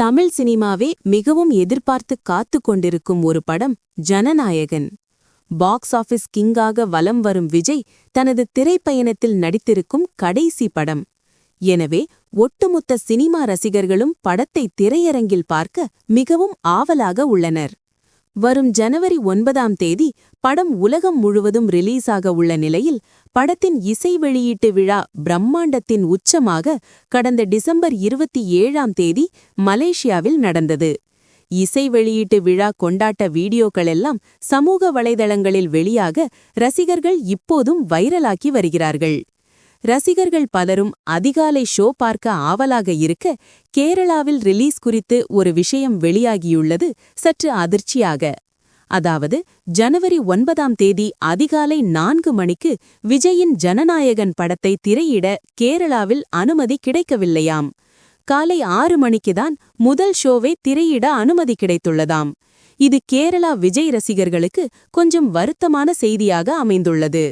தமிழ் சினிமாவே மிகவும் எதிர்பார்த்து காத்து கொண்டிருக்கும் ஒரு படம் ஜனநாயகன். பாக்ஸ் ஆஃபீஸ் கிங்காக வலம் வரும் விஜய் தனது திரைப்பயணத்தில் நடித்திருக்கும் கடைசி படம். எனவே ஒட்டுமொத்த சினிமா ரசிகர்களும் படத்தை திரையரங்கில் பார்க்க மிகவும் ஆவலாக உள்ளனர். வரும் ஜனவரி ஒன்பதாம் தேதி படம் உலகம் முழுவதும் ரிலீஸ் ஆக உள்ள நிலையில் படத்தின் இசை வெளியீட்டு விழா பிரம்மாண்டத்தின் உச்சமாக கடந்த டிசம்பர் இருபத்தி ஏழாம் தேதி மலேசியாவில் நடந்தது. இசை வெளியீட்டு விழா கொண்டாட்ட வீடியோக்களெல்லாம் சமூக வலைதளங்களில் வெளியாக ரசிகர்கள் இப்போதும் வைரலாக்கி வருகிறார்கள். ரசிகர்கள் பலரும் அதிகாலை ஷோ பார்க்க ஆவலாக இருக்க கேரளாவில் ரிலீஸ் குறித்து ஒரு விஷயம் வெளியாகியுள்ளது சற்று அதிர்ச்சியாக. அதாவது ஜனவரி ஒன்பதாம் தேதி அதிகாலை நான்கு மணிக்கு விஜயின் ஜனநாயகன் படத்தை திரையிட கேரளாவில் அனுமதி கிடைக்கவில்லையாம். காலை ஆறு மணிக்குதான் முதல் ஷோவை திரையிட அனுமதி கிடைத்துள்ளதாம். இது கேரளா விஜய் ரசிகர்களுக்கு கொஞ்சம் வருத்தமான செய்தியாக அமைந்துள்ளது.